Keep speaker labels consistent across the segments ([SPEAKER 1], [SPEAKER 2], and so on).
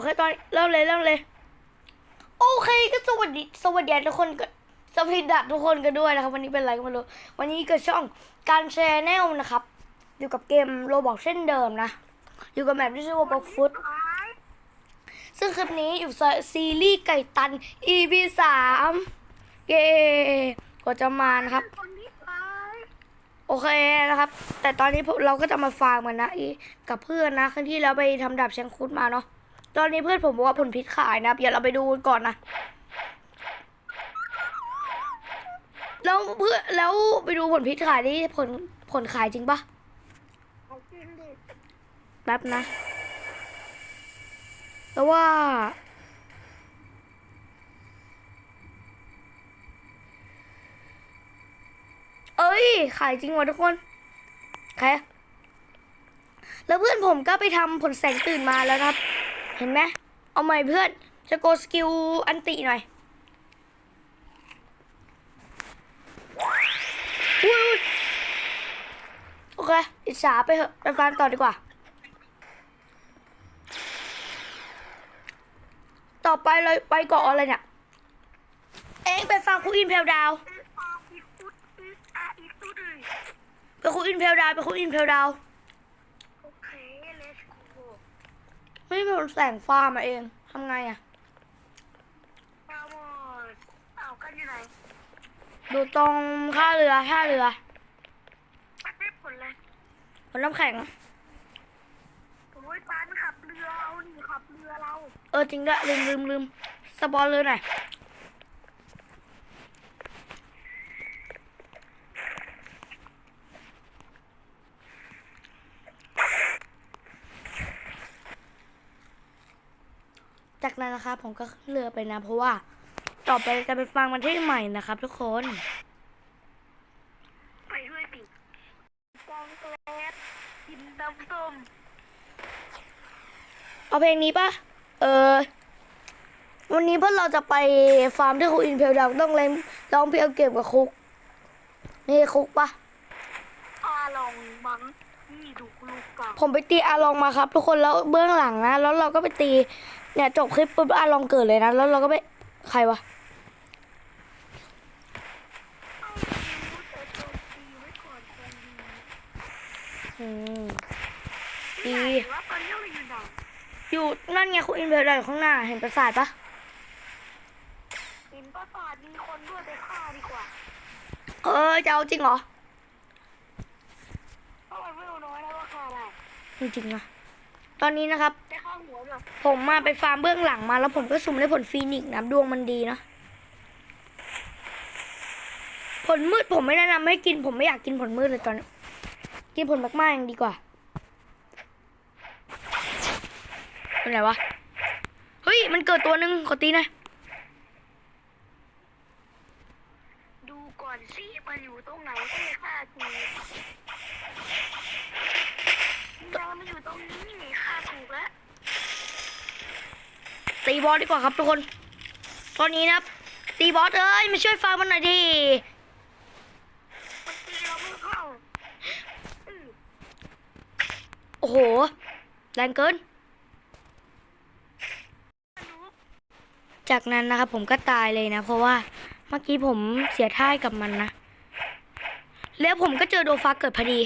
[SPEAKER 1] อเคตอนเริ่มเลยเริ่มเลย โอเคก็สวัสดีสวัสดีทุกคนกันสวัสดีทุกคนกันด้วยนะครับ วันนี้เป็นอะไรก็ไม่รู้วันนี้กิดช่องการแชร์แนลนะครับ อยู่กับเกมโรบอกเช่นเดิมนะ อยู่กับแมปที่ชื่อว่าบ็อกฟุตซึ่งคลิปนี้อยู่ซีรีส์ไก่ตัน EP สามเย้กว่าจะมานะครับ โอเคนะครับ แต่ตอนนี้เราก็จะมาฟาร์มกันนะอีกับเพื่อนนะครั้งที่แล้วไปทำดาบแชงคุดมาเนาะ ตอนนี้เพื่อนผมบอกว่าผลพิษขายนะเดี๋ยวเราไปดูกันก่อนนะแล้วเพื่อแล้วไปดูผลพิษขายนี่ผลผลขายจริงปะแป๊บนะแล้วว่า เอ้ย ขายจริงว่ะทุกคนใครแล้วเพื่อนผมก็ไปทำผลแสงตื่นมาแล้วนะครับ เห็นไหมเอาใหม่เพื่อนจะโกสกิลอันติหน่อยโอเค อิจฉาไปเถอะ ไปฟังต่อดีกว่า ต่อไปเลยไปเกาะอะไรเนี่ย เองไปฟังครูอินเพลดาวไปครูอินเพลดาวไปครูอินเพลดาว
[SPEAKER 2] โอเคเลสโก
[SPEAKER 1] ไม่มีแสงฟ้ามาเองทำไงอะ
[SPEAKER 2] ปาหมดเอากันอยู่ไหน
[SPEAKER 1] ดูตรงท่าเรือท่าเรือ
[SPEAKER 2] ปัดไม่ผลเลย
[SPEAKER 1] บนน้ำแข็ง
[SPEAKER 2] โอ้ยปานขับเรือเอาหนีขับเรือเรา
[SPEAKER 1] เออจริงด้วยลืมลืมลืมสปอนเลยหน่อย จากนั้นนะครับผมก็ขึ้นเรือไปนะ เพราะว่าต่อไปจะไปฟังมันที่ใหม่นะครับ ทุกคน
[SPEAKER 2] ไปด้วยดิกองแกลบกินน้ำส้ม
[SPEAKER 1] เอาเพลงนี้ปะเออ วันนี้เพื่อนเราจะไปฟาร์มที่คุกอินเพลดาวต้องเล่นร้องเพลงเก็บกับคุก นี่คุกปะ
[SPEAKER 2] อาลองมังนี่ดูลูกเก่า
[SPEAKER 1] ผมไปตีอาลองมาครับ ทุกคนแล้วเบื้องหลังนะ แล้วเราก็ไปตี เนี่ยจบคลิปปุ๊บอาลองเกิดเลยนะ แล้วเราก็ไปใครวะ
[SPEAKER 2] เอารู้แต่โจมตีไว้ก่อนคงดี
[SPEAKER 1] อืม
[SPEAKER 2] ดี
[SPEAKER 1] ดี
[SPEAKER 2] ว่าตอนนี้เราอยู่ไหน
[SPEAKER 1] อยู่นั่นไงคุกอินเพลดาวอยู่ข้างหน้า เห็นปราสาทปะ
[SPEAKER 2] เห็นปราสาทมีคนด้วยไปฆ่าดีกว่า
[SPEAKER 1] เออจะเอาจริงเหรอ
[SPEAKER 2] เพราะมันเวลน้อยแล้วว่าฆ่าได้
[SPEAKER 1] จริงๆนะ ตอนนี้นะครับ
[SPEAKER 2] ได้ข้างหัวแบบ
[SPEAKER 1] ผมมาไปฟาร์มเบื้องหลังมา แล้วผมก็สุ่มได้ผลฟีนิกซ์นะดวงมันดีนะผลมืดผมไม่แนะนำให้กินผมไม่อยากกินผลมืดเลยตอนนี้กินผลมากๆยังดีกว่าเป็นไหนวะเฮ้ยมันเกิดตัวหนึ่งขอตีหนะ
[SPEAKER 2] ดูก่อนสิมันอยู่ตรงไหนให้ฆ่าทีเรามันอยู่ตรงนี้นี่ฆ่าถูกแล้ว
[SPEAKER 1] ตีบอสดีกว่าครับทุกคน ตอนนี้นะครับ ตีบอสเอ้ยมาช่วยฟาร์มมันหน่อยดิโอ้โห แรงเกิน จากนั้นนะครับผมก็ตายเลยนะ เพราะว่าเมื่อกี้ผมเสียท่ายกับมันนะ แล้วผมก็เจอโดฟาเกิดพอดี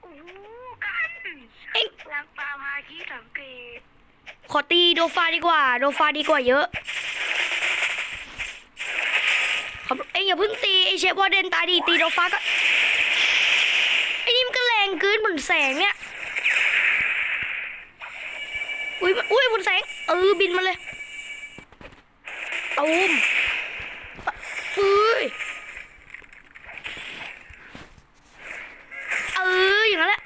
[SPEAKER 2] โอ้โหกัน
[SPEAKER 1] เอ็ง
[SPEAKER 2] ล้างปลาพาขี้สังเกต
[SPEAKER 1] ข อตีโดฟาดีกว่า โดฟาดีกว่าเยอะเอ็งอย่าเพิ่งตีไอเชฟวอร์เดนตายดีตีโดฟาก็ไอ้นี่มันก็แรงเกินบนแสงเนี่ยอุ้ยอุ้ยบนแสงเออบินมาเลยตูมเอ้ยเอออย่างนั้นแหละ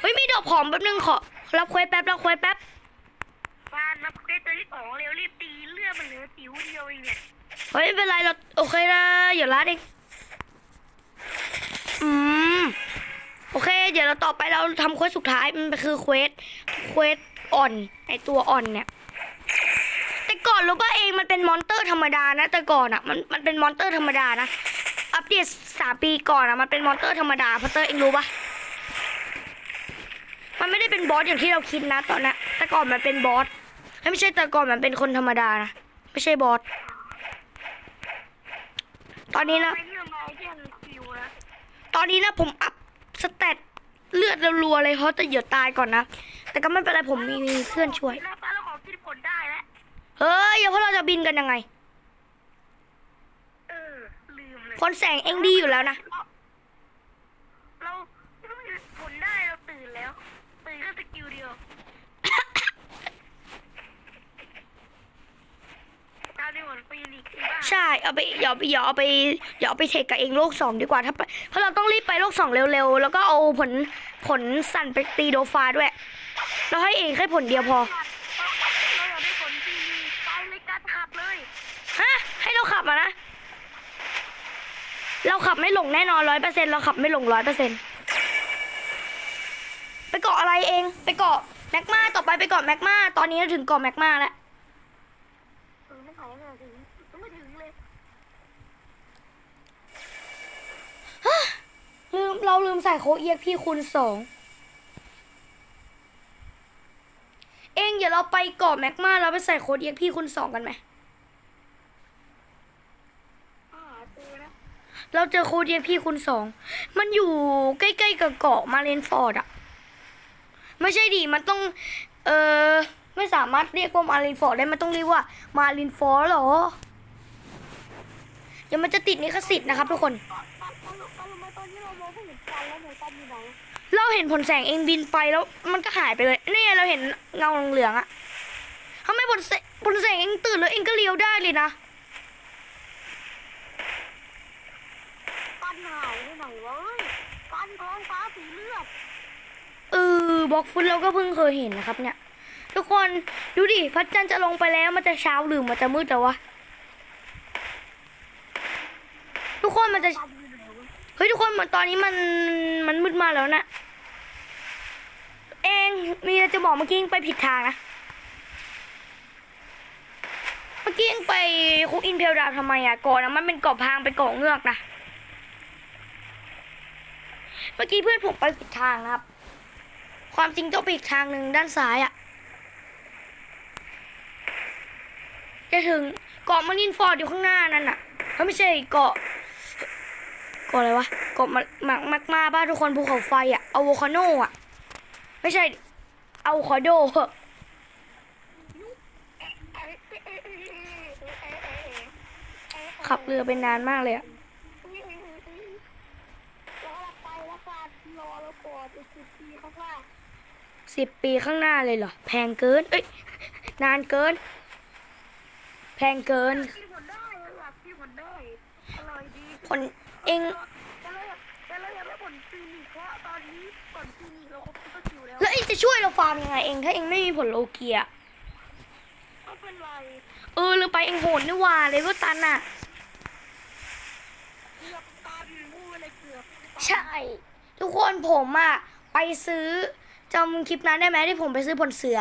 [SPEAKER 1] เฮ้ยมีดอกหอมแป๊บนึงขอรับเควสแป๊บรับเควสแป๊บ
[SPEAKER 2] นับเควสตัวที่สองเร็วรีบตีเลือดมันเหลือจิ๋วเดียวเองเนี่ย
[SPEAKER 1] เฮ้ยไม่เป็นไรเราโอเคนะเดี๋ยวลาดเองอืมโอเค เดี๋ยวเราต่อไปเราทำเควสสุดท้ายมันคือเควสเควสอ่อนไอตัวอ่อนเนี่ย แต่ก่อนรู้ป่ะเองมันเป็นมอนเตอร์ธรรมดานะแต่ก่อนอะมันมันเป็นมอนเตอร์ธรรมดานะอัปเดตสามปีก่อนอะมันเป็นมอนเตอร์ธรรมดาพัตเตอร์เองรู้ป่ะมันไม่ได้เป็นบอสอย่างที่เราคิดนะตอนนั้นแต่ก่อนมันเป็นบอส ไม่ใช่แต่ก่อนมันเป็นคนธรรมดานะ ไม่ใช่บอส ตอนนี้นะ
[SPEAKER 2] ไอ้ที่ทำไมไอ้ที่มันคิวนะ
[SPEAKER 1] ตอนนี้นะผมอัพสเตตเลือดรัวๆเลยเพราะจะเหยียดตายก่อนนะ แต่ก็ไม่เป็นไรผมมีมีเพื่อนช่วย
[SPEAKER 2] แล้วป้าเราขอกินผลได้แล้ว
[SPEAKER 1] เฮ้ยอย่าเพราะเราจะบินกันยังไง
[SPEAKER 2] เออลืมเลย
[SPEAKER 1] คนแสงเองดีอยู่แล้วนะ
[SPEAKER 2] เราเราหยุดผลได้เราตื่นแล้ว ตื่นแค่สกิลเดียว การในวันปีนี้คือบ้า
[SPEAKER 1] ใช่เอาไปอย่าเอาไปอย่าเอาไปอย่าเอาไปเทคกับเองโลกสองดีกว่าถ้าไปเพราะเราต้องรีบไปโลกสองเร็วๆ แล้วก็เอาผลผลสั่นไปตีโดฟาด้วย เราให้เองแค่ผลเดียวพอ
[SPEAKER 2] เราอยากได้ผลปีนี้ไปเลยการขับเลย
[SPEAKER 1] ฮะให้เราขับมานะ เราขับไม่หลงแน่นอนร้อยเปอร์เซ็นเราขับไม่หลงร้อยเปอร์เซ็นไปเกาะอะไรเอง ไปเกาะแมกมาต่อไปไปเกาะแมกมาตอนนี้เราถึงเกาะแมกมาแล้ว
[SPEAKER 2] เออไม่ขายไม่ถึงไม่ถึงเลย
[SPEAKER 1] ลืมเราลืมใส่โค้ดเอียกพี่คูณสองเองเดี๋ยวเราไปเกาะแมกมาแล้วไปใส่โค้ดเอียกพี่คูณสองกันไหม
[SPEAKER 2] อ่าเจอนะ
[SPEAKER 1] เราเจอโค้ดเอียกพี่คูณสองมันอยู่ใกล้ๆกับเกาะมาเรนฟอร์ดอะไม่ใช่ดิมันต้อง เออไม่สามารถเรียกว่ามาเรนฟอร์ดได้ มันต้องเรียกว่ามาเรนฟอร์ดเหรอ เดี๋ยวมันจะติดนิขสิทธิ์นะครับทุกคน
[SPEAKER 2] ตอนตอนตอนตอนมาตอนที่เรามองไม่เห็นกันแล้วหนูตอนอยู่ไหน
[SPEAKER 1] เราเห็นผลแสงเองบินไปแล้ว มันก็หายไปเลยนี่ไงเราเห็นเงาเหลืองๆอะทำไมผลแสงผลแสงเองตื่นแล้วเองก็เลี้ยวได้เลยนะ
[SPEAKER 2] กันหายไปไหนวะกันท้องฟ้าสีเลือด
[SPEAKER 1] เออบล็อกฟุตเราก็เพิ่งเคยเห็นนะครับ เนี่ย ทุกคนดูดิพระจันทร์จะลงไปแล้วมันจะเช้าหรือมันจะมืดแล้ววะทุกคนมันจะ เฮ้ยทุกคนเหมือนตอนนี้มันมันมืดมาแล้วนะเองมีจะบอกเมื่อกี้ไปผิดทางนะเมื่อกี้เองไปคุกอินเพลดาวทำไมอะเก่อนนะมันเป็นเกาะพางไปเกาะเงือกนะเมื่อกี้เพื่อนผมไปผิดทางนะครับ ความจริงต้องไปอีกทางหนึ่งด้านซ้ายอะจะถึงเกาะมารินฟอร์ดอยู่ข้างหน้านั่นอะเขาไม่ใช่เกาะ กบอะไรวะกบมามักมักมาบ้าทุกคนภูเขาไฟอะอะโวคาโนอะไม่ใช่เอาคอโดเหอะขับเรือเป็นนานมากเลยอะ
[SPEAKER 2] สิบปีข้างหน้า
[SPEAKER 1] เลยเหรอ แพงเกิน เอ้ย นานเกิน แพงเกิน คน เอง
[SPEAKER 2] แต่เราอยากแต่เราอยากได้ผลปีนี้เพราะตอนนี้ผลปีนี้เราครบทุกคิวแล้ว
[SPEAKER 1] แล้วเองจะช่วยเราฟาร์มยังไงเองถ้าเองไม่มีผลโลเกีย
[SPEAKER 2] ไม่เป็นไร
[SPEAKER 1] เออลืมไปเองโหดนี่หว่าเลยว่าตันอะ
[SPEAKER 2] เกือบตันพูดอะไรเกือบ
[SPEAKER 1] ใช่ ทุกคนผมอะไปซื้อจำคลิปนั้นได้ไหมที่ผมไปซื้อผลเสือ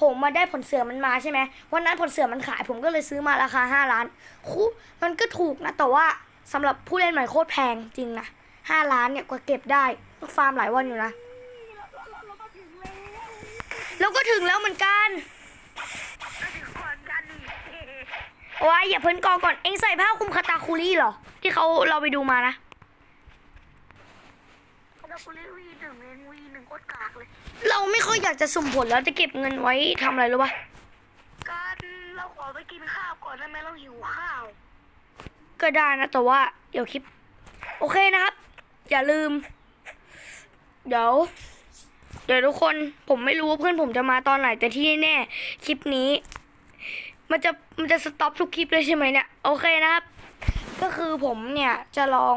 [SPEAKER 1] ผมมาได้ผลเสือมันมาใช่ไหมวันนั้นผลเสือมันขาย ผมก็เลยซื้อมาราคาห้าล้านคุมันก็ถูกนะแต่ว่า สำหรับผู้เล่นใหม่โคตรแพงจริงนะห้าล้านเนี่ยกว่าเก็บได้ต้องฟาร์มหลายวันอยู่นะ
[SPEAKER 2] เราเราเราก็ถึงแล้ว
[SPEAKER 1] แล้วก็ถึงแล้วเหมือนกัน
[SPEAKER 2] ก็ถึงก่อนกันนี่
[SPEAKER 1] โอ้ยอย่าเพิ่นกอก่อนเองใส่ผ้าคลุมคาตาคูรี่เหรอ ที่เขาเราไปดูมานะ
[SPEAKER 2] เราคุณเล่นวีหนึ่งเองวีหนึ่งโคตรกากเลย
[SPEAKER 1] เราไม่ค่อยอยากจะสุ่มผลแล้วจะเก็บเงินไว้ทำอะไรรู้ปะ
[SPEAKER 2] การเราขอไปกินข้าวก่อนได้ไหมเราหิวข้าว
[SPEAKER 1] ก็ได้นะ แต่ว่า เดี๋ยวคลิป โอเคนะครับ อย่าลืม เดี๋ยว เดี๋ยวทุกคนผมไม่รู้ว่าเพื่อนผมจะมาตอนไหน แต่ที่แน่ๆคลิปนี้ มันจะมันจะสต็อปทุกคลิปเลยใช่ไหมเนี่ย โอเคนะครับ ก็คือผมเนี่ยจะลอง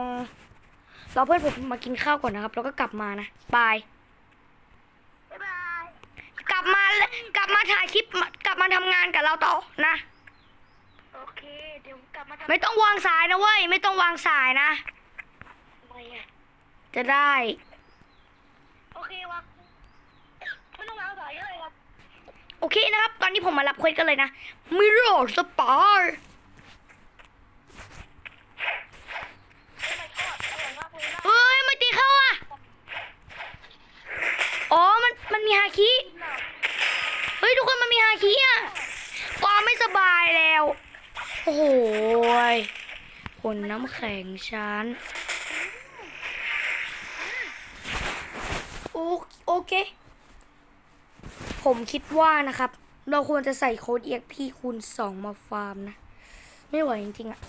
[SPEAKER 1] รอเพื่อนผมมากินข้าวก่อนนะครับ แล้วก็กลับมานะบาย
[SPEAKER 2] บ๊ายบาย
[SPEAKER 1] กลับมาเลยกลับมาถ่ายคลิปกลับมาทำงานกับเราต่อนะ
[SPEAKER 2] โอเคเดี๋ยวกลับ มาทำ
[SPEAKER 1] ไม่ต้องวางสายนะเว้ย ไม่ต้องวางสายนะ
[SPEAKER 2] ไมอะ
[SPEAKER 1] จะได้
[SPEAKER 2] โอเควะไม่ต้องเอาสายอะไรครับ
[SPEAKER 1] โอเคนะครับ ตอนนี้ผมมารับเควสกันเลยนะมิโรสปาร์
[SPEAKER 2] ไม่ไปทอดอร่อยมากเลยนะ
[SPEAKER 1] เฮ้ย ไม่ตีเข้าอะ อ๋อ มัน มันฮาคิ เฮ้ย ทุกคนมันมีฮาคิอะฟาร์มไม่สบายแล้ว โอ้โหยผลน้ำแข็งชั้นโอโอเค ผมคิดว่านะครับ เราควรจะใส่โค้ด EXP คูณ2มาฟาร์มนะ ไม่ไหวจริงๆอะ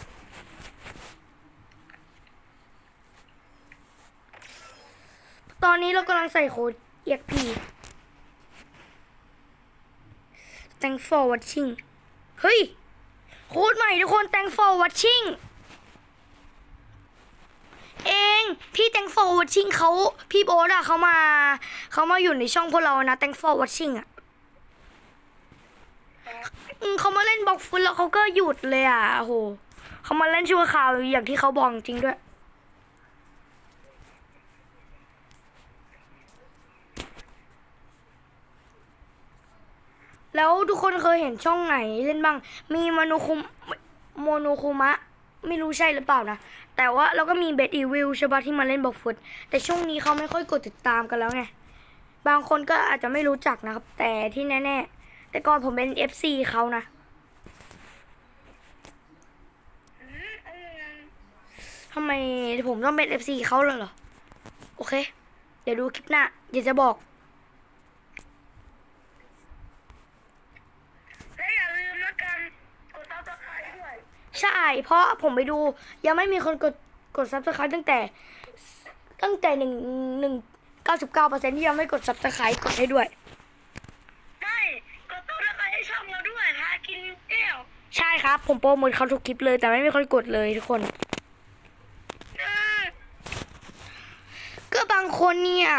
[SPEAKER 1] ตอนนี้เรากำลังใส่โค้ด EXP Thanks for watching เฮ้ย โค้ดใหม่ทุกคน Thanks for watching เองพี่ Thanks for watching เขาพี่โบ๊ทอะเขามาเขามาอยู่ในช่องพวกเรานะ Thanks for watching อะอืมเขามาเล่นบล็อกฟุตแล้วเขาก็หยุดเลยอะโอ้โหเขามาเล่นชั่วคราวอย่างที่เขาบอกจริงด้วย แล้วทุกคนเคยเห็นช่องไหนเล่นบ้าง มีโมโนคุมโมโนคุมะ ไม่รู้ใช่หรือเปล่านะ แต่ว่าเราก็มีเบดอีวิลใช่ปะที่มาเล่นบอกฟุต แต่ช่วงนี้เขาไม่ค่อยกดติดตามกันแล้วไง บางคนก็อาจจะไม่รู้จักนะครับ แต่ที่แน่ๆ แต่ก่อนผมเป็น FC เขานะทำไมผมต้องเป็น FC เขาเลยเหรอ โอเค เดี๋ยวดูคลิปหน้าเดี๋ยวจะบอก
[SPEAKER 2] และอย่าลืมนะกันกดซับสไครต์ด้วย
[SPEAKER 1] ใช่ เพราะผมไปดูยังไม่มีคนกดกดซับสไครต์ตั้งแต่ ตั้งแต่หนึ่งหนึ่งเก้าสิบเก้าเปอร์เซ็นที่ยังไม่กดซับสไครต์กดให้ด้วย
[SPEAKER 2] ไม่กดซับสไครให้ช่องเราด้วยหากินแก้ว
[SPEAKER 1] ใช่ครับ ผมโปรโมทเขาทุกคลิปเลย แต่ไม่มีคนกดเลยทุกคน ก็บางคนเนี่ย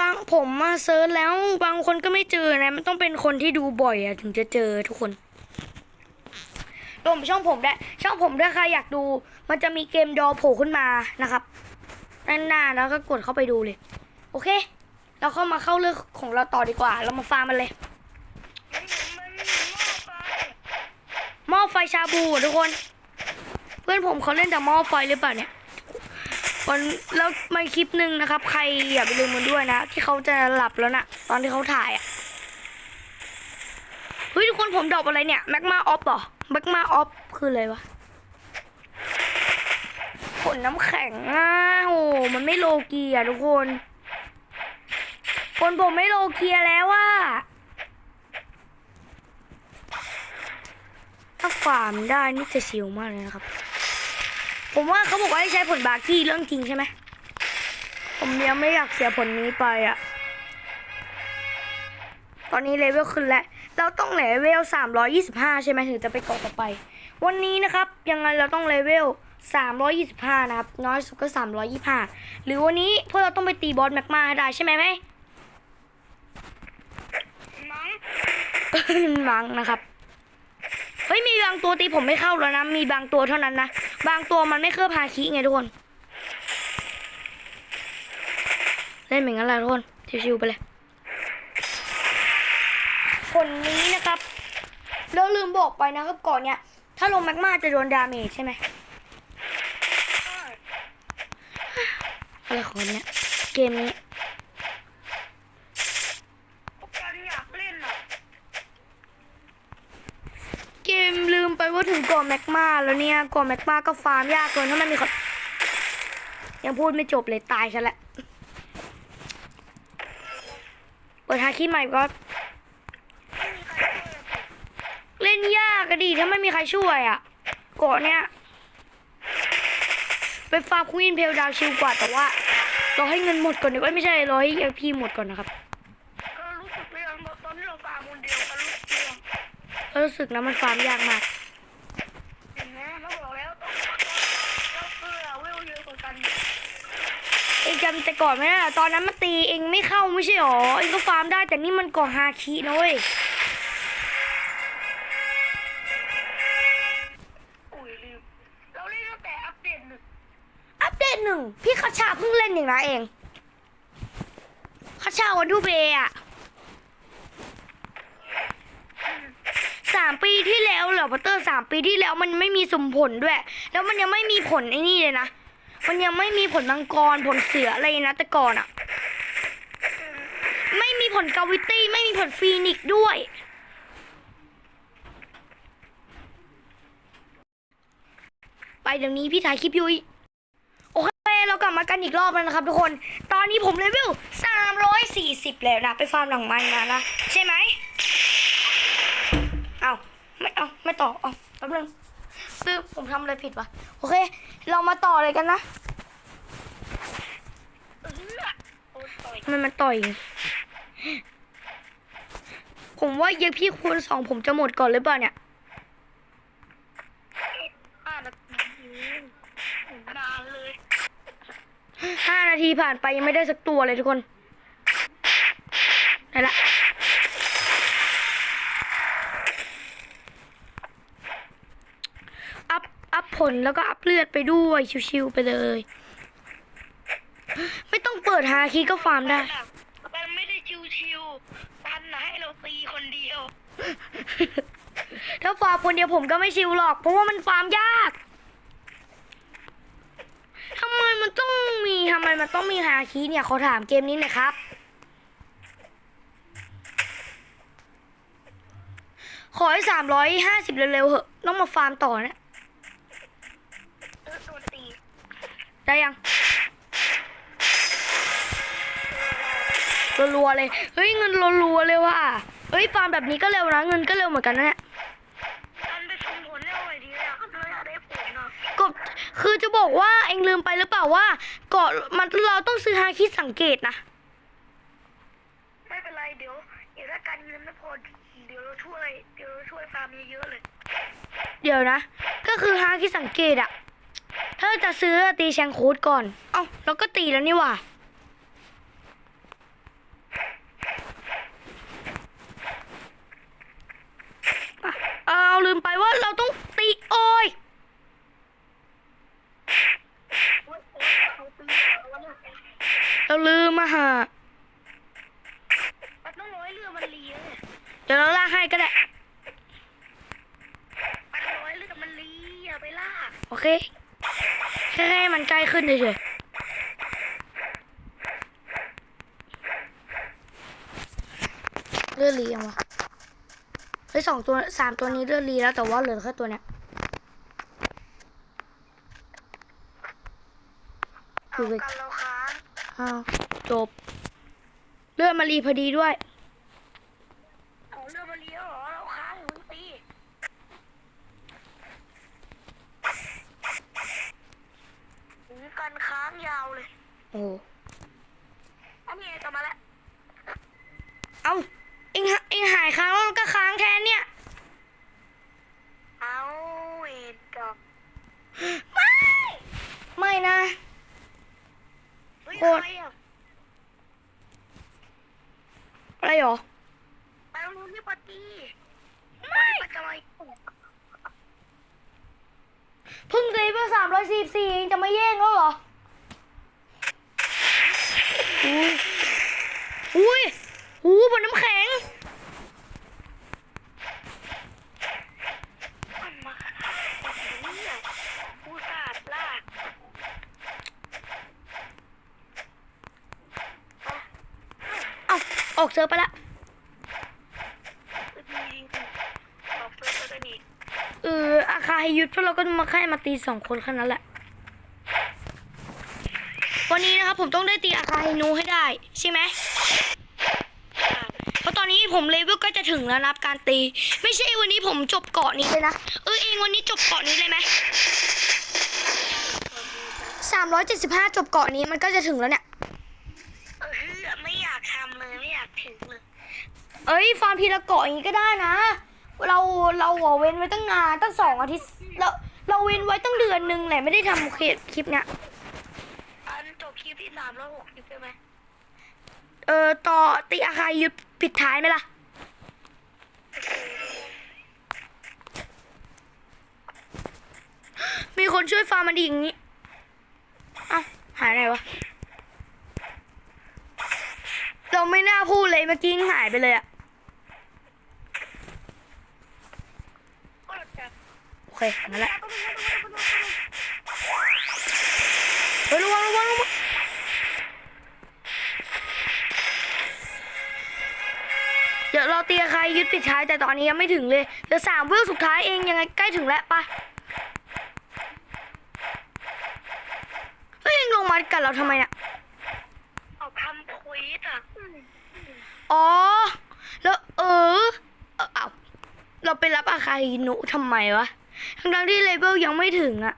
[SPEAKER 1] บางผมมาเซิร์ชแล้วบางคนก็ไม่เจอนะมันต้องเป็นคนที่ดูบ่อยอะถึงจะเจอทุกคน รวมช่องผมได้วยช่องผมด้วยใครอยากดู มันจะมีเกมดอโผล่ขึ้นมานะครับด้านหน้าแล้วก็กดเข้าไปดูเลย โอเค เราเข้ามาเข้าเรื่องของเราต่อดีกว่า เรามาฟาร์มมันเลย
[SPEAKER 2] มันมันหม้อไฟ
[SPEAKER 1] ไฟชาบูทุกคน เพื่อนผมเขาเล่นแต่หม้อไฟหรือเปล่าเนี่ยวันแล้วมาคลิปหนึ่งนะครับ ใครอย่าไปลืมมันด้วยนะ ที่เขาจะหลับแล้วนะตอนที่เขาถ่ายอะเฮ้ยทุกคนผมดรอปอะไรเนี่ยแม็กมาออฟเหรอ ม็กมาออฟคืออะไรวะผลน้ำแข็งอะโอ้มันไม่โลเกียทุกคน คนผมไม่โลเกียแล้วว่าถ้าฟาร์มได้นี่จะชิลมากเลยนะครับ ผมว่าเขาบอกว่าให้ใช้ผลบาร์กี้เรื่องจริงใช่ไหม ผมยังไม่อยากเสียผลนี้ไปอะตอนนี้เลเวลขึ้นแล้ว เราต้องเลเวล325ใช่ไหมถึงจะไปเกาะต่อไป วันนี้นะครับ ยังไงเราต้องเลเวล325นะครับ น้อยสุดก็325หรือวันนี้พวกเราต้องไปตีบอสแม็กมาให้ได้ใช่ไหมไหม
[SPEAKER 2] มั้ง
[SPEAKER 1] มั้งนะครับ เฮ้ยมีบางตัวตีผมไม่เข้าแล้วนะ มีบางตัวเท่านั้นนะ บางตัวมันไม่เคลือบฮาคิไงทุกคน เล่นเหมือนกันแหละทุกคน ชิวๆไปเลย คนนี้นะครับแล้วลืมบอกไปนะครับก่อนเนี่ย ถ้าลงแมกมาจะโดนดาเมจใช่ไหมอะไรของมันเนี่ยเกมนี้
[SPEAKER 2] ยเก
[SPEAKER 1] มลืมไปว่าถึงก่อแมกมาแล้วเนี่ยก่อแมกมาก็ฟาร์มยากเกินถ้ามันมีคนยังพูดไม่จบเลยตายซะแล้วเปิดฮาคิใหม่ก็
[SPEAKER 2] ไม่มีใครช่วยเรา
[SPEAKER 1] เล่นยากอะดิถ้าไม่มีใค รช่วยอะเกาะเนี่ยไปฟาร์มควีนเพลดาวชิลกว่าแต่ว่าเราให้เงินหมดก่อนดีกว่าไม่ใช่เราให้เอพีหมดก่อนนะครับ
[SPEAKER 2] ก็รู้สึกเรื่องตอนที่เราฟาร์มคนเดียวก็รู้สึกเรื่อง
[SPEAKER 1] เรารู้สึกนะมันฟาร์มยากมาก
[SPEAKER 2] เห็นไหมเราบอกแล้วต้องเราเพื่อเวลเยอะกว่ากัน
[SPEAKER 1] เองจำแต่ก่อนไหมล่ะตอนนั้นมาตีเองไม่เข้าไม่ใช่หรอเองก็ฟาร์มได้แต่นี่มันเกาะฮาคินะเว้ย
[SPEAKER 2] ง
[SPEAKER 1] พี่คาชาเพิ่งเล่นอย่างนะเองคาชาวันดูเบย์อะสามปีที่แล้วเหรอพัตเตอร์สามปีที่แล้วมันไม่มีสมผลด้วย แล้วมันยังไม่มีผลไอ้นี่เลยนะมันยังไม่มีผลมังกรผลเสืออะไรนะแต่ก่อนอะไม่มีผลกาวิตี้ไม่มีผลฟีนิกซ์ด้วยไปเดี๋ยวนี้พี่ถ่ายคลิปอยุยโอเค เราก ลับมากันอีกรอบแล้วนะครับทุกคน ตอนนี้ผมเลเวล340 แล้วนะ ไปฟาร์มหลังไม้มานะ ใช่ไหม เอาไม่เอาไม่ต่อเอาแป๊บนึงลืมผมทำอะไรผิดวะ โอเค เรามาต่อเลยกันนะ
[SPEAKER 2] เออโอ้ยต่อย
[SPEAKER 1] ทำไมมันต่อย ผมว่าเยอะพี่คูณสองผมจะหมดก่อนหรือเปล่าเนี่ย
[SPEAKER 2] ห้านาทีนานเลย
[SPEAKER 1] ห้า นาทีผ่านไปยังไม่ได้สักตัวเลยทุกคนได้ละอัพอัพผลแล้วก็อัพเลือดไปด้วยชิวๆไปเลย ไม่ต้องเปิดหาคีย์ก็ฟาร์มได้
[SPEAKER 2] มันไม่ได้ชิวๆปันนะให้เราตีคนเดียว
[SPEAKER 1] ถ้าฟาร์มคนเดียวผมก็ไม่ชิวหรอก เพราะว่ามันฟาร์มยาก ทำไมันต้องมีทำไมมันต้องมีฮาคีเนี่ยเขาถามเกมนี้น่ยครับ ขอให้สามร้อยห้าสิบเร็วๆเหอะต้องมาฟาร์มต่อนะได้ยังรัวๆเลย เฮ้ยเงินรัวๆเลยว่ะเฮ้ยฟาร์มแบบนี้ก็เร็วนะ เงินก็เร็วเหมือนกันนะเนี่ย บอกว่าเองลืมไปหรือเปล่าว่าก่อนมันเราต้องซื้อฮาคิสังเกตนะ
[SPEAKER 2] ไม่เป็นไรเดี๋ยวเดี๋ยวถ้าการเงินไม่พอเดี๋ยวเราช่วยเดี๋ยวเราช่วยฟาร์มเยอะๆเลย
[SPEAKER 1] เดี๋ยวนะ ก็คือฮาคิสังเกตอะถ้าจะซื้อตีแชงคูดก่อน เอ้าแล้วก็ตีแล้วนี่หว่าอะเอาลืมไปว่าเราต้องตีโอ้ย
[SPEAKER 2] โอ๊ยโอ๊ยเอาตี เรา
[SPEAKER 1] ลืมมาหา
[SPEAKER 2] มันต้องร้อยเรือมันเลี้ยเลย
[SPEAKER 1] เดี๋ยวเราลากให้ก็ได้
[SPEAKER 2] มันร้อยเรือมันเลี้ยงไปล่า
[SPEAKER 1] โอเคแค่ให้มันใกล้ขึ้นเฉยเลือดรียังวะเฮ้ยสองตัวสามตัวนี้เลือดรีแล้วแต่ว่าเหลือแค่ตัวเนี้ย
[SPEAKER 2] เอากันเราค้าง
[SPEAKER 1] อ้าวจบ เลือดมารีพอดีด้วย
[SPEAKER 2] เอาเรือมาเลี้ยงเหรอเราค้างอยู่ตีถึงกันค้างยาวเลย
[SPEAKER 1] โอ้โห
[SPEAKER 2] อันนี้กลับมาแล้ว
[SPEAKER 1] เอ้าเอ็งหาเอ็งหายค้างแล้วมันก็ค้างแทนเนี่ย
[SPEAKER 2] เอาเวรกรรม
[SPEAKER 1] ไม่ ไม่นะ
[SPEAKER 2] เฮ้ย
[SPEAKER 1] โคตร
[SPEAKER 2] ใครอะ
[SPEAKER 1] อะไรหรอ
[SPEAKER 2] ไปโรงเรียนที่ปาร์ตี้ไม่ไปทำไม
[SPEAKER 1] เพิ่งเลเวลสามร้อยสี่สี่เองจะมาแย่งแล้วเหรอ อุ้ย อุ้ยหูบนน้ำแข็ง
[SPEAKER 2] มันมาเนี่ยผู้สาดลาก
[SPEAKER 1] เอ้าออกเซิร์ฟไปละ
[SPEAKER 2] ดีจริงๆออกเฟิร์สก็ดี
[SPEAKER 1] เอออาคาให้ยุดเพราะเราก็มาแค่มาตีสองคนแค่นั้นแหละ วันนี้นะครับผมต้องได้ตีอาคาฮินูให้ได้ ใช่ไหมเพราะตอนนี้ผมเลเวลก็จะถึงแล้วนะครับการตี ไม่ใช่วันนี้ผมจบเกาะนี้เลยนะ เออเองวันนี้จบเกาะนี้เลยไหมสามร้อยเจ็ดสิบห้าจบเกาะนี้มันก็จะถึงแล้วเนี่ย
[SPEAKER 2] เออไม่อยากทำเลยไม่อยากถึงเลย
[SPEAKER 1] เอ้ยฟาร์มทีละเกาะอย่างนี้ก็ได้นะ เราเราหัวเว้นไว้ตั้งนานตั้งสองอาทิตย์เราเราเว้นไว้ตั้งเดือนหนึ่งแหละไม่ได้ทำคลิปคลิปเนี้ย
[SPEAKER 2] อันจบคลิปที่สามแล้วหกคลิปใช่ไหม
[SPEAKER 1] เออต่อตีอาคายุดปิดท้ายไหมล่ะมีคนช่วยฟาร์มมันดีอย่างนี้เอ้าหายไหนวะ เราไม่น่าพูดเลยเมื่อกี้หายไปเลยอะ
[SPEAKER 2] ก็จะ
[SPEAKER 1] โอ เคงั้นแหละ
[SPEAKER 2] ก็ไม่รู้ว่ามัน
[SPEAKER 1] เฮ้ยระวังระวังระวังเดี๋ยวเราตีกับใครยึดปิดท้ายแต่ตอนนี้ยังไม่ถึงเลยเดี๋ยวสามเวลสุดท้ายเองยังไงใกล้ถึงแล้วไปะเฮ้ยเองลงมากันเราทำไมเนี่ย
[SPEAKER 2] เอาทำคุยอะ
[SPEAKER 1] อ๋อ แล้วเออ เออเอาเราไปรับอาคาฮินุทำไมวะ ทั้งที่เลเวลยังไม่ถึงอะ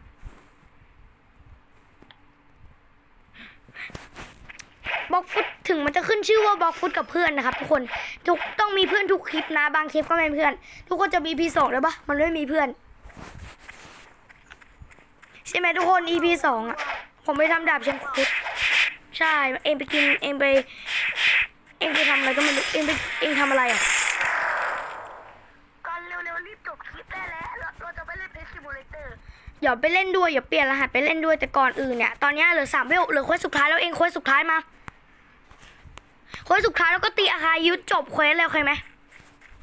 [SPEAKER 1] บล็อกฟุตถึงมันจะขึ้นชื่อว่าบล็อกฟุตกับเพื่อนนะครับ ทุกคนทุกต้องมีเพื่อนทุกคลิปนะ บางคลิปก็ไม่มีเพื่อน ทุกคนจะมี EP สองเลยปะมันไม่มีเพื่อน ใช่ไหมทุกคน EP สองอะผมไปทำดาบเชนคุดใช่ เองไปกิน เองไป เองไปทำอะไรก็ไม่รู้ เองไป เองทำอะไรอะ
[SPEAKER 2] ก่อนเร็วๆรีบจบคลิปได้แล้ว เราเราจะไปเล่นเพชรซิมูเลเตอร์
[SPEAKER 1] อย่าไปเล่นด้วยอย่าเปลี่ยนรหัสไปเล่นด้วยแต่ก่อนอื่นเนี่ยตอนเนี้ยเหลือสามเวลเหลือเควสสุดท้ายแล้วเองเควสสุดท้ายมาเควสสุดท้ายแล้วก็ตีอาคายุทธจบเควสแล้วโอเคไหม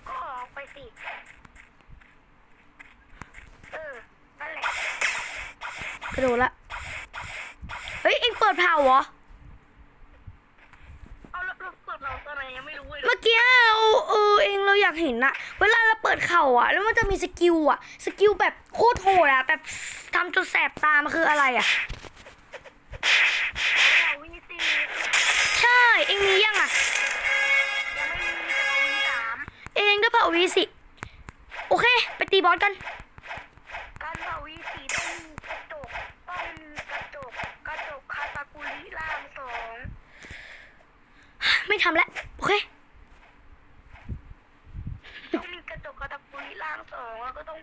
[SPEAKER 2] ก็ออกไปสิเออนั่นแหละ
[SPEAKER 1] กระโดดละเฮ้ยเองเปิดเผาเหรอ
[SPEAKER 2] เอาแล้วเราเปิดเราตอนไหน ยังไม่รู้เลย
[SPEAKER 1] เมื่อกี้เราเออเองเราอยากเห็นอะเวลาเราเปิดเข่าอะแล้วมันจะมีสกิลอะสกิลแบบโคตรโหดอะแบบทำจนแสบตามันคืออะไรอะ
[SPEAKER 2] เอาวีซี
[SPEAKER 1] ใช่เองมียังอะ
[SPEAKER 2] ยังไม่มีแต่เอาวีสาม
[SPEAKER 1] เองก็เผาวีสิโอเค ไปตีบอสกัน
[SPEAKER 2] การเผาวีสีต้องมีกระจกต้องมีกระจกกระจกคาตากุริล่างสอง
[SPEAKER 1] ไม่ทำแล้ว โอเค
[SPEAKER 2] ต้องมีกระจกคาตากุริล่างสองแล้วก็ต้อง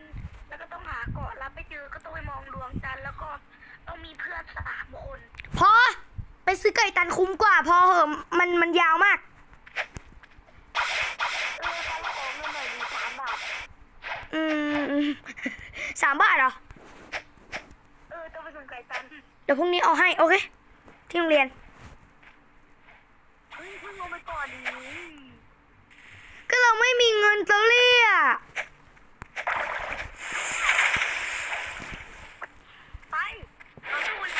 [SPEAKER 2] แล้วก็ต้องหาเกาะรับไปเจอ ก็ต้องไปมองดวงจันทร์แล้วก็ต้องมีเพื่อนสามคน
[SPEAKER 1] พอ ไปซื้อไก่ตันคุ้มกว่า พอเหอะมันมันยาวมาก
[SPEAKER 2] เออเขาขอเงินหน่อยดีสามบาท
[SPEAKER 1] อืม สามบาทเหรอ
[SPEAKER 2] เออต้องไปส่งไก่ตัน
[SPEAKER 1] เดี๋ยวพรุ่งนี้เอาให้ โอเค ที่โรงเรียน
[SPEAKER 2] เฮ้ยเพิ่งลงไปก่อนดิ
[SPEAKER 1] ก็เราไม่มีเงินจะเรียก
[SPEAKER 2] ไปเราสู้กัน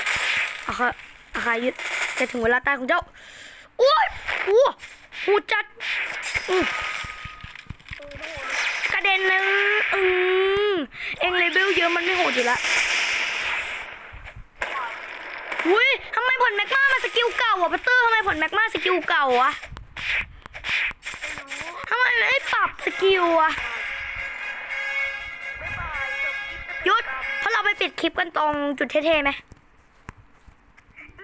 [SPEAKER 1] อาคาอาคายึดจะถึงเวลาตายของเจ้าโอ้ยโอ้หูจัดอืม
[SPEAKER 2] โอ้โห
[SPEAKER 1] กระเด็นนะอืมเองเลเวลเยอะมันไม่โหดอยู่ละอุ้ยทำไมผลแมกมามาสกิลเก่าอะปัตเตอร์ทำไมผลแมกมาสกิลเก่าอะทำไมไม่ปรับสกิลอะ
[SPEAKER 2] ยุ
[SPEAKER 1] ดเพราะเราไปปิดคลิปกันตรงจุดเท่ๆไหม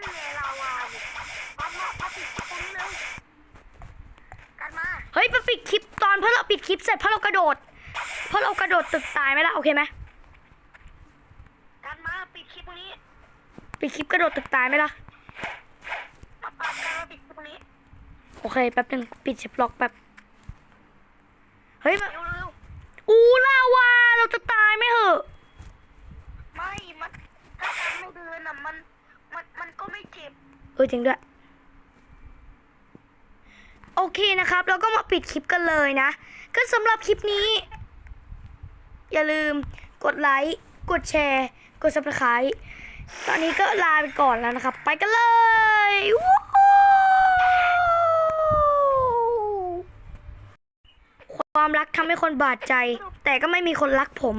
[SPEAKER 2] นี่ไงลาวาเนี่ยมามามาปิดตรงนี้เลยกันมา
[SPEAKER 1] เฮ้ยไปปิดคลิปตอนเพราะเราปิด คลิปเสร็จเพราะเรากระโดด เพราะเรากระโดดตึกตายไหมล่ะโอเคไหม
[SPEAKER 2] กันมาปิดคลิปตรงนี้
[SPEAKER 1] ปิดคลิปกระโดดตึกตายไหมล่ะ
[SPEAKER 2] มาปัดกันมาปิดคลิปตรงนี้
[SPEAKER 1] โอเคแป๊บหนึงปิดเชฟล็อกแป๊บเฮ้ยมา
[SPEAKER 2] เร็วเร็ว
[SPEAKER 1] อู้ลาวาเราจะตายไหมเหอะ
[SPEAKER 2] ไม่มันถ้ากันไม่เดินอะมันมันมันก็ไม่เจ็บ
[SPEAKER 1] เออจริงด้วยโอเคนะครับ เราก็มาปิดคลิปกันเลยนะ ก็สำหรับคลิปนี้ อย่าลืมกดไลค์ กดแชร์ กด subscribe ตอนนี้ก็ลาไปก่อนแล้วนะครับ ไปกันเลยความรักทำให้คนบาดใจ แต่ก็ไม่มีคนรักผม